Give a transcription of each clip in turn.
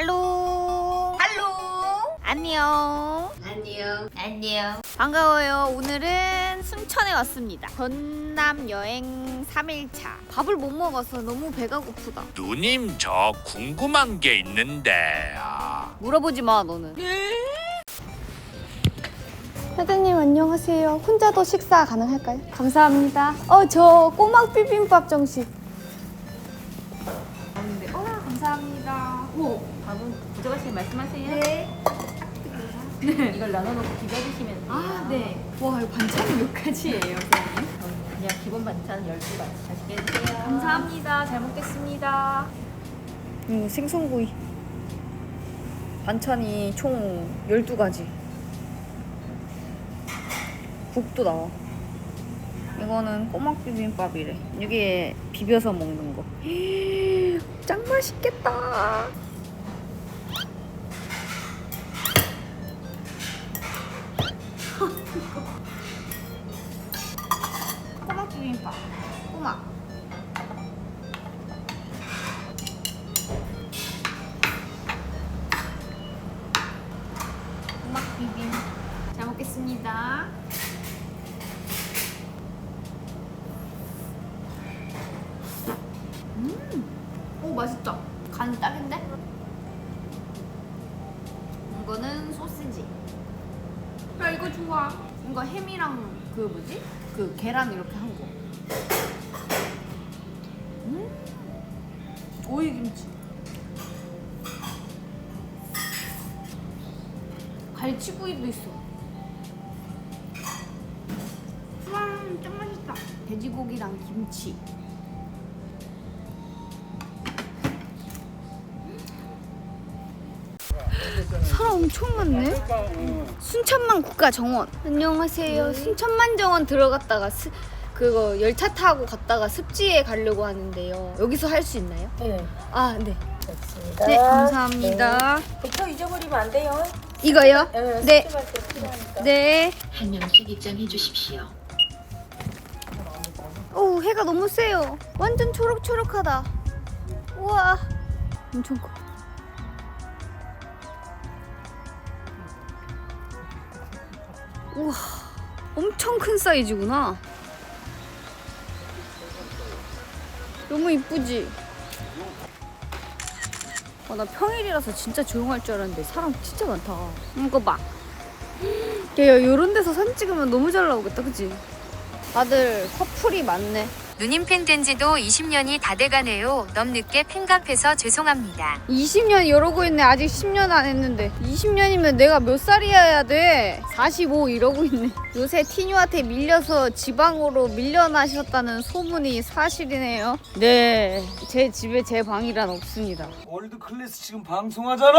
할로 할로. 안녕 안녕. 안녕. 반가워요 오늘은 순천에 왔습니다 전남 여행 3일차 밥을 못 먹어서 너무 배가 고프다 누님 저 궁금한 게 있는데 아, 물어보지 마 너는 사장님 안녕하세요. 혼자도 식사 가능할까요? 감사합니다. 어 저 꼬막 비빔밥 정식. 말씀하세요 네 이걸 나눠놓고 비벼주시면 돼요 아 네. 와 이거 반찬이 몇 가지예요, 사장님? 그냥 기본 반찬 12가지 맛있게 드세요 감사합니다 잘 먹겠습니다 음 생선구이. 반찬이 총 12가지. 국도 나와. 이거는 꼬막 비빔밥이래. 이게 비벼서 먹는 거. 짱 맛있겠다. 맛있다. 간 딱인데? 이거는 소시지. 야 이거 좋아. 이거 햄이랑 그 뭐지? 그 계란 이렇게 한 거. 음, 오이 김치. 갈치구이도 있어. 와, 짱 맛있다. 돼지고기랑 김치. 엄청 많네. 순천만 국가 정원. 안녕하세요. 순천만 정원 들어갔다가 스, 그거 열차 타고 갔다가 습지에 가려고 하는데요. 여기서 할 수 있나요? 네. 아, 네. 좋습니다. 네, 감사합니다. 배터 잊어버리면 안 돼요. 이거요? 네. 네. 수집할 때 필요하니까. 네. 한 명씩 입장해 주십시오. 오 해가 너무 세요. 완전 초록초록하다. 우와 엄청 커. 우와 엄청 큰 사이즈구나. 너무 이쁘지? 아, 나 평일이라서 진짜 조용할 줄 알았는데 사람 진짜 많다. 이거 봐. 야, 야, 이런 데서 사진 찍으면 너무 잘 나오겠다, 그치? 다들 커플이 많네. 누님 팬 된 지도 20년이 다 돼가네요. 너무 늦게 팬갑해서 죄송합니다. 20년 이러고 있네. 아직 10년 안 했는데. 20년이면 내가 몇 살이어야 돼? 45 이러고 있네. 요새 티뉴한테 밀려서 지방으로 밀려나셨다는 소문이 사실이네요. 네. 제 집에 제 방이란 없습니다. 월드 클래스 지금 방송하잖아.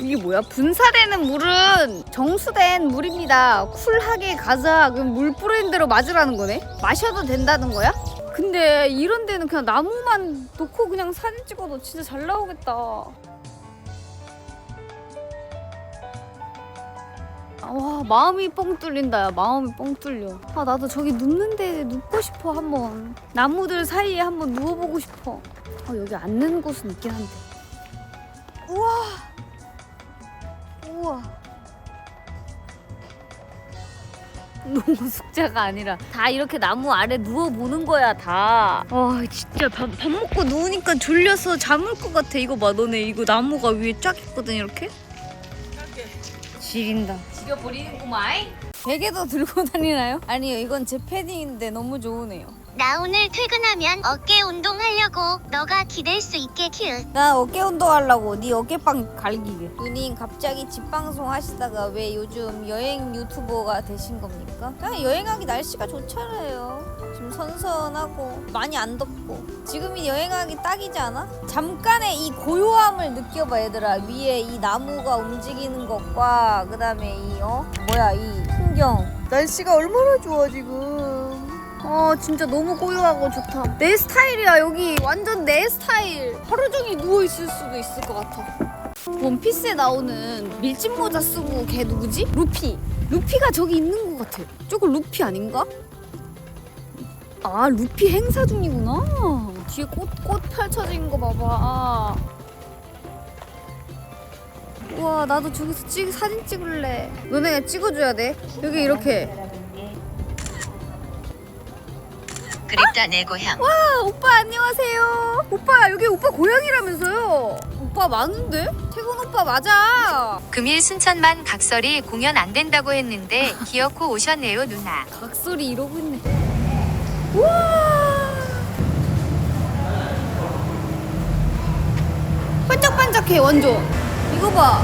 이게 뭐야? 분사되는 물은 정수된 물입니다. 쿨하게 가자. 그럼 물 뿌리는 대로 맞으라는 거네? 마셔도 된다는 거야? 근데 이런 데는 그냥 나무만 놓고 그냥 사진 찍어도 진짜 잘 나오겠다. 아, 와 마음이 뻥 뚫린다 야. 마음이 뻥 뚫려. 아 나도 저기 눕는데 눕고 싶어 한번. 나무들 사이에 한번 누워보고 싶어. 아 여기 앉는 곳은 있긴 한데. 우와! 우와. 너무 숙자가 아니라 다 이렇게 나무 아래 누워 보는 거야 다. 와 진짜 밥, 밥 먹고 누우니까 졸려서 잠을 것 같아. 이거 봐 너네 이거 나무가 위에 쫙 있거든 이렇게. 지린다. 죽여버리는구만 베개도 들고 다니나요? 아니요 이건 제 패딩인데 너무 좋으네요. 나 오늘 퇴근하면 어깨 운동하려고 너가 기댈 수 있게 큐. 나 어깨 운동하려고 네 어깨빵 갈기게. 누님 갑자기 집 방송 하시다가 왜 요즘 여행 유튜버가 되신 겁니까? 그냥 여행하기 날씨가 좋잖아요. 지금 선선하고 많이 안 덥고 지금이 여행하기 딱이지 않아? 잠깐의 이 고요함을 느껴봐 얘들아 위에 이 나무가 움직이는 것과 그 다음에 이 어? 뭐야 이 풍경 날씨가 얼마나 좋아 지금 어 진짜 너무 고요하고 좋다 내 스타일이야 여기 완전 내 스타일 하루 종일 누워있을 수도 있을 것 같아 원피스에 나오는 밀짚 모자 쓰고 걔 누구지? 루피 루피가 저기 있는 것 같아 저거 루피 아닌가? 아 루피 행사 중이구나 뒤에 꽃, 꽃 펼쳐진 거 봐봐 우와 나도 저기서 찍 사진 찍을래. 너네가 찍어줘야 돼. 여기 이렇게. 그립다 내 고향. 아, 오빠 안녕하세요. 오빠 여기 오빠 고향이라면서요? 오빠 많은데? 태군 오빠 맞아. 금일 순천만 각설이 공연 안 된다고 했는데 기어코 오셨네요 누나. 각설이 이러고 있네. 우와. 반짝반짝해 완전. 이거 봐.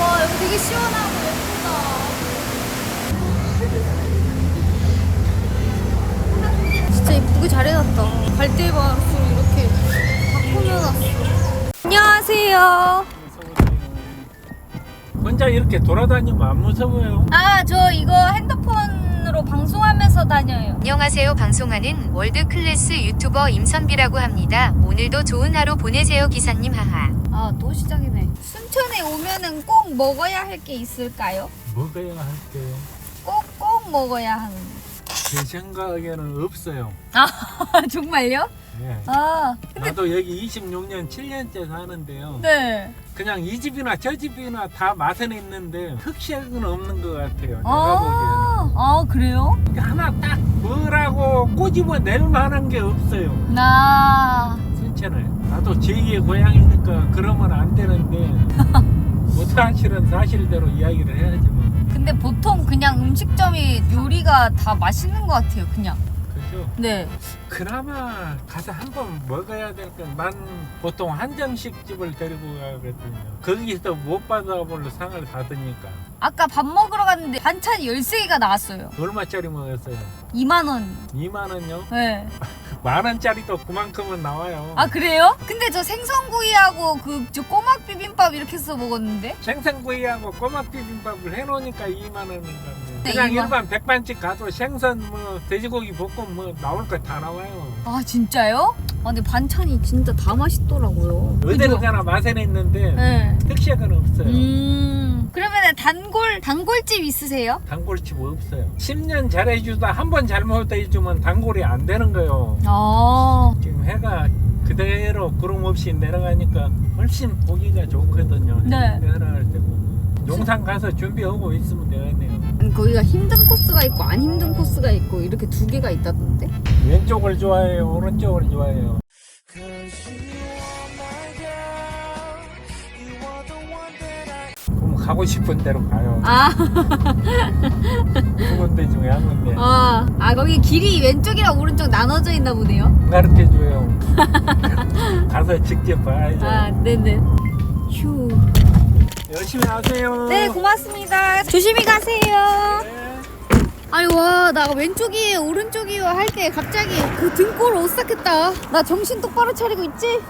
와 여기 되게 시원하고 진짜 이쁘게 잘 해놨다. 갈대밭으로 이렇게 다 꾸며놨어. 안녕하세요. 혼자 이렇게 돌아다니면 안 무서워요? 아, 저 이거 핸드폰으로 방송하면서 다녀요. 안녕하세요 방송하는 월드 클래스 유튜버 임선비라고 합니다. 오늘도 좋은 하루 보내세요 기사님 하하. 아, 또 시작이네. 순천에 오면은 꼭 먹어야 할 게 있을까요? 먹어야 할게 꼭, 꼭 먹어야 하는. 제 생각에는 없어요 아, 정말요? 예. 아, 나도 여기 26년 7년째 사는데요 네. 그냥 이 집이나 저 집이나 다 맛은 있는데 흑색은 없는 것 같아요 내가 보기에는 아, 아, 그래요? 하나 딱 뭐라고 꼬집어 낼 만한 게 없어요 나. 순천에 나도 제2의 고향이니까 그러면 안 되는데 뭐 사실은 사실대로 이야기를 해야지 뭐 근데 보통 그냥 음식점이 요리가 다 맛있는 것 같아요, 그냥. 그죠? 네. 그나마 가서 한 번 먹어야 될건난 보통 한정식 집을 데리고 가거든요 거기서 못 받아볼 상을 받으니까 아까 밥 먹으러 갔는데 반찬이 13개가 나왔어요. 얼마짜리 먹었어요? 2만 원. 2만 원요? 네. 만 원짜리도 그만큼은 나와요 아, 그래요? 근데 저 생선구이하고 그 저 꼬막 비빔밥 이렇게 해서 먹었는데? 생선구이하고 꼬막 비빔밥을 해놓으니까 2만 원인가 네, 그냥 이만- 일반 백반집 가도 생선 뭐 돼지고기 볶음 뭐 나올 거 다 나와요 아 진짜요? 아 근데 반찬이 진짜 다 맛있더라고요. 그죠? 가나 맛은 있는데 네. 특색은 없어요 음. 그러면은 단골 단골집 있으세요? 단골집 없어요 10년 잘해주다 한 번 잘못해주면 단골이 안 되는 거예요 아. 지금 해가 그대로 구름 없이 내려가니까 훨씬 보기가 좋거든요 네. 내려갈 때 보면 용산 가서 준비하고 있으면 되겠네요 거기가 힘든 코스가 있고 안 힘든 코스가 있고 이렇게 두 개가 있다던데? 왼쪽을 좋아해요 오른쪽을 좋아해요 그럼 가고 싶은 대로 가요 아. 두 군데 중에 한 군데 아. 아 거기 길이 왼쪽이랑 오른쪽 나눠져 있나 보네요. 가르쳐 줘요 가서 직접 봐야죠 아 네네. 휴. 열심히 하세요 네 고맙습니다. 조심히 가세요. 아니 와 나 왼쪽이에요 오른쪽이에요 할 때 갑자기 그 등골 오싹했다 나 정신 똑바로 차리고 있지?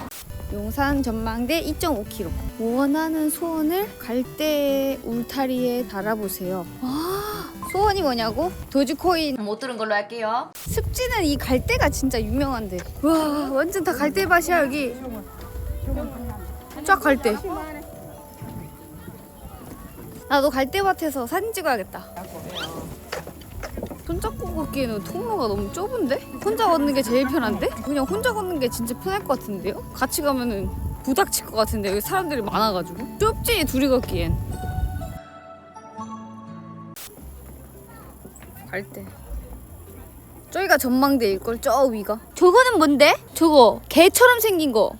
용산 전망대 2.5km 원하는 소원을 갈대 울타리에 달아보세요 아 소원이 뭐냐고? 도지코인 못 들은 걸로 할게요. 습지는 이 갈대가 진짜 유명한데 와 완전 다 갈대밭이야 여기 쫙 갈대 나도 갈대밭에서 사진 찍어야겠다 손잡고 걷기에는 통로가 너무 좁은데? 혼자 걷는 게 제일 편한데? 그냥 혼자 걷는 게 진짜 편할 것 같은데요? 같이 가면은 부닥칠 것 같은데 여기 사람들이 많아가지고 좁지 둘이 걷기엔 갈대 저기가 전망대일걸 저 위가 저거는 뭔데? 저거 개처럼 생긴 거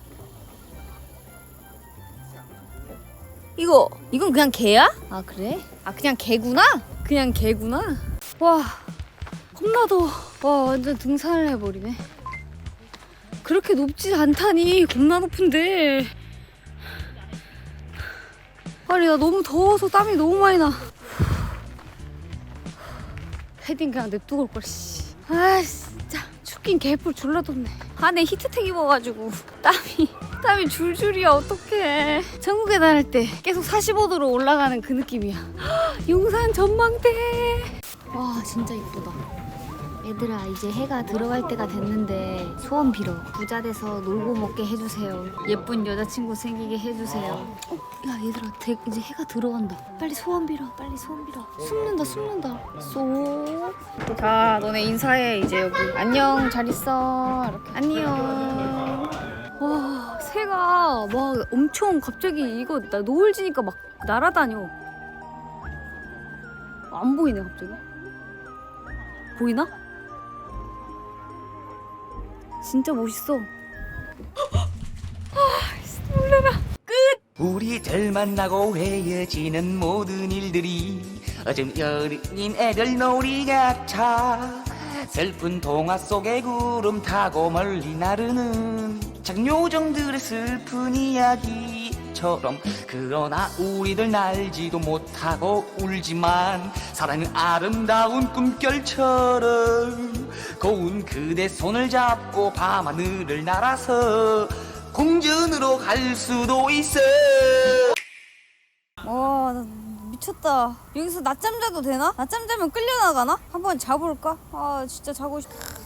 이거 이건 그냥 개야? 아 그래? 아 그냥 개구나? 그냥 개구나? 와 겁나 더워 와 완전 등산을 해버리네 그렇게 높지 않다니 겁나 높은데 아니 나 너무 더워서 땀이 너무 많이 나 패딩 그냥 냅두고 올걸 씨. 아 진짜 춥긴 개뿔 졸라 덥네 안에 히트텍 입어가지고 땀이 땀이 줄줄이야 어떡해. 전국에 다닐 때 계속 45도로 올라가는 그 느낌이야. 용산 전망대. 와 진짜 이쁘다 얘들아 이제 해가 들어갈 때가 됐는데 소원 빌어. 부자 돼서 놀고 먹게 해주세요. 예쁜 여자친구 생기게 해주세요. 어? 야 얘들아 대- 이제 해가 들어간다. 빨리 소원 빌어 빨리 소원 빌어. 숨는다 숨는다. 쏘자 너네 인사해 이제 여기. 안녕 잘 있어. 이렇게. 안녕. 와 새가 막 엄청 갑자기 이거 나 노을 지니까 막 날아다녀. 안 보이네 갑자기. 보이나? 진짜 멋있어. 우리들 만나고 헤어지는 모든 일들이 어쩜 어린 애들 놀이 같아 슬픈 동화 속의 구름 타고 멀리 나르는 장요정들의 슬픈 이야기 처럼 그러나 우리들 날지도 못하고 울지만 사랑은 아름다운 꿈결처럼 고운 그대 손을 잡고 밤하늘을 날아서 공전으로 갈 수도 있어. 와, 나 미쳤다. 여기서 낮잠 자도 되나? 낮잠 자면 끌려나가나? 한번 자볼까? 아, 진짜 자고 싶다.